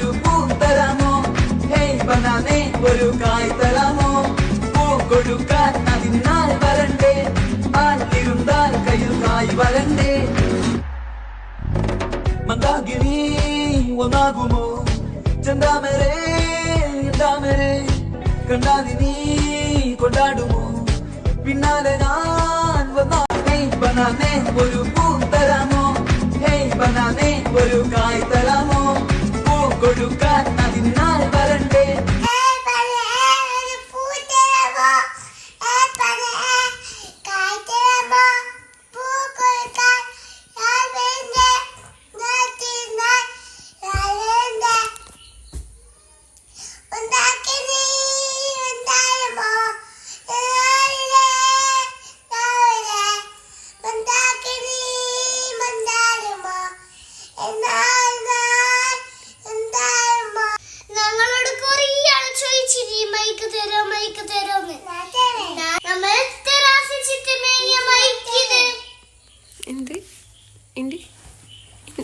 ഒരു പൂത്തരമോ ഹേയ് ബനാനേ ഒരു കായ്ത്തരമോ പൂ കൊടുക്കാൻ അതിനാൾ വരണ്ടേ? ആറ്റിരുന്നാൽ കയ്യിൽ കായ് വരണ്ടേ? മന്ദാകിനി ഒന്നാകുമോ? ചന്താമരേ താമരേ കണ്ടാതിനി കൊണ്ടാടുമോ? പിന്നാലെ ഞാൻ വന്നാ ഹേയ് ബനാനേ ഒരു പൂത്തരമോ ഹേയ് ബനാനേ ഒരു കായ്ത്തരമോ കൊടുക്കാൻ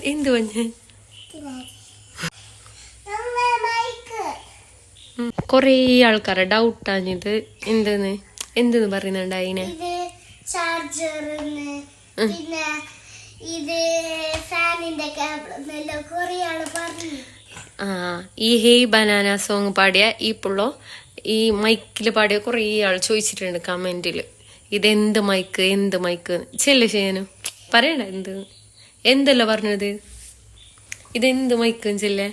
എന്ത് കൊറേ ആൾക്കാരെ ഡൗട്ടാഞ്ഞത് എന്തെന്ന്? എന്തെന്ന് പറയുന്നുണ്ട് അതിനെ ഇത് പിന്നെ ഫാനിന്റെ ആ ഈ ഹേയ് ബനാന സോങ് പാടിയ ഈ പുള്ളോ ഈ മൈക്കിൽ പാടിയ കുറേ ആൾ ചോദിച്ചിട്ടുണ്ട് കമന്റിൽ ഇതെന്ത് മൈക്ക് എന്ത് മൈക്ക് ചെല്ലു ചെയ്യാനും പറയണ്ട എന്ത്? എന്തല്ല പറഞ്ഞത്? ഇതെന്ത് മൈക്കും ചെല്ലേ?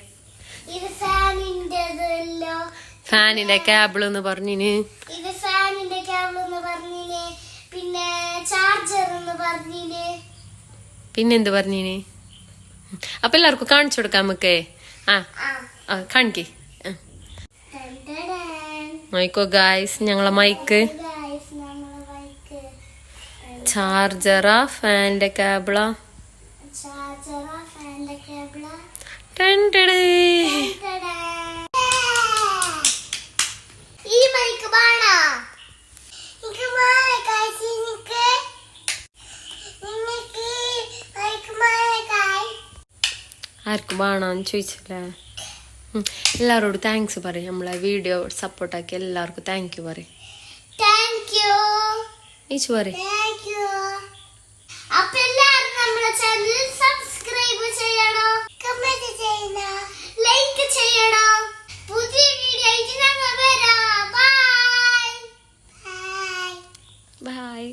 ഫാനിന്റെ കേബിൾ എന്ന് പറഞ്ഞിന്. ഇത് ഫാനിന്റെ കേബിൾ എന്ന് പറഞ്ഞിന്. പിന്നെ ചാർജർ എന്ന് പറഞ്ഞിന്. പിന്നെന്ത് പറഞ്ഞിന്? അപ്പൊ എല്ലാവർക്കും കാണിച്ചു കൊടുക്കാം നമുക്ക്. ആ ആ. കാണിക്കേ. മൈക്കോ. നോക്കോ ഗായ്സ് ഞങ്ങളെ മൈക്ക്. ചാർജറാ ഫാനിന്റെ കേബിളാ ആർക്കും വേണമെന്ന് ചോദിച്ചില്ലേ. എല്ലാവരോടും താങ്ക്സ് പറയും. നമ്മളെ വീഡിയോ സപ്പോർട്ടാക്കി എല്ലാവർക്കും താങ്ക് യു പറയും. താങ്ക് യു ഈച്ചു പറയും. അപ്പൊ എല്ലാവരും നമ്മുടെ ചാനൽ സബ്സ്ക്രൈബ് ചെയ്യണോ? കമന്റ് ചെയ്യണോ? ലൈക്ക് ചെയ്യണോ? പുതിയ വീഡിയോ ആയിട്ട് ഞങ്ങൾ വരാം. Bye bye